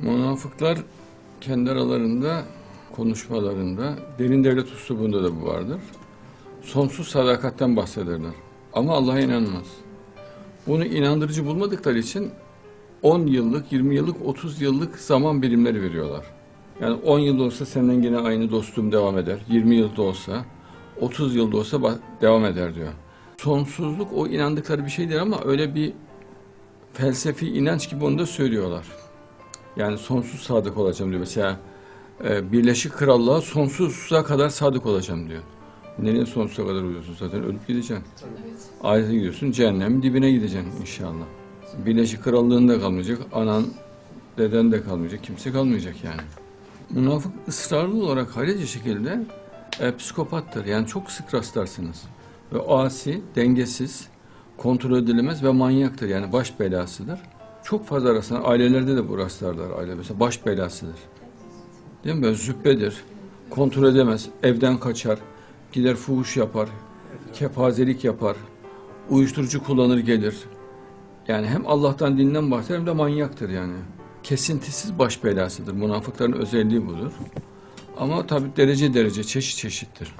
Münafıklar kendi aralarında konuşmalarında, derin devlet uslubunda da bu vardır. Sonsuz sadakatten bahsederler. Ama Allah'a inanmaz. Bunu inandırıcı bulmadıkları için 10 yıllık, 20 yıllık, 30 yıllık zaman birimleri veriyorlar. Yani 10 yılda olsa senden yine aynı dostluğum devam eder. 20 yılda olsa, 30 yılda olsa devam eder diyor. Sonsuzluk o inandıkları bir şeydir ama öyle bir felsefi inanç gibi onu da söylüyorlar. Yani sonsuz sadık olacağım diyor. Mesela e, Birleşik Krallığa sonsuza kadar sadık olacağım diyor. Nereye sonsuza kadar oluyorsun zaten ölüp gideceksin. Ahirete gidiyorsun cehennemin dibine gideceksin inşallah. Birleşik Krallığın da kalmayacak, anan, deden de kalmayacak, kimse kalmayacak yani. Münafık ısrarlı olarak hallice şekilde e, psikopattır. Yani çok sık rastlarsınız. Ve asi, dengesiz, kontrol edilemez ve manyaktır. Yani baş belasıdır. Çok fazla rastlanır. Ailelerde de bu rastlarlar. Aile mesela baş belasıdır. Değil mi? Böyle züppedir. Kontrol edemez. Evden kaçar. Gider fuhuş yapar. Kepazelik yapar. Uyuşturucu kullanır gelir. Yani hem Allah'tan dinden bahseder hem de manyaktır yani. Kesintisiz baş belasıdır. Münafıkların özelliği budur. Ama tabi derece derece, çeşit çeşittir.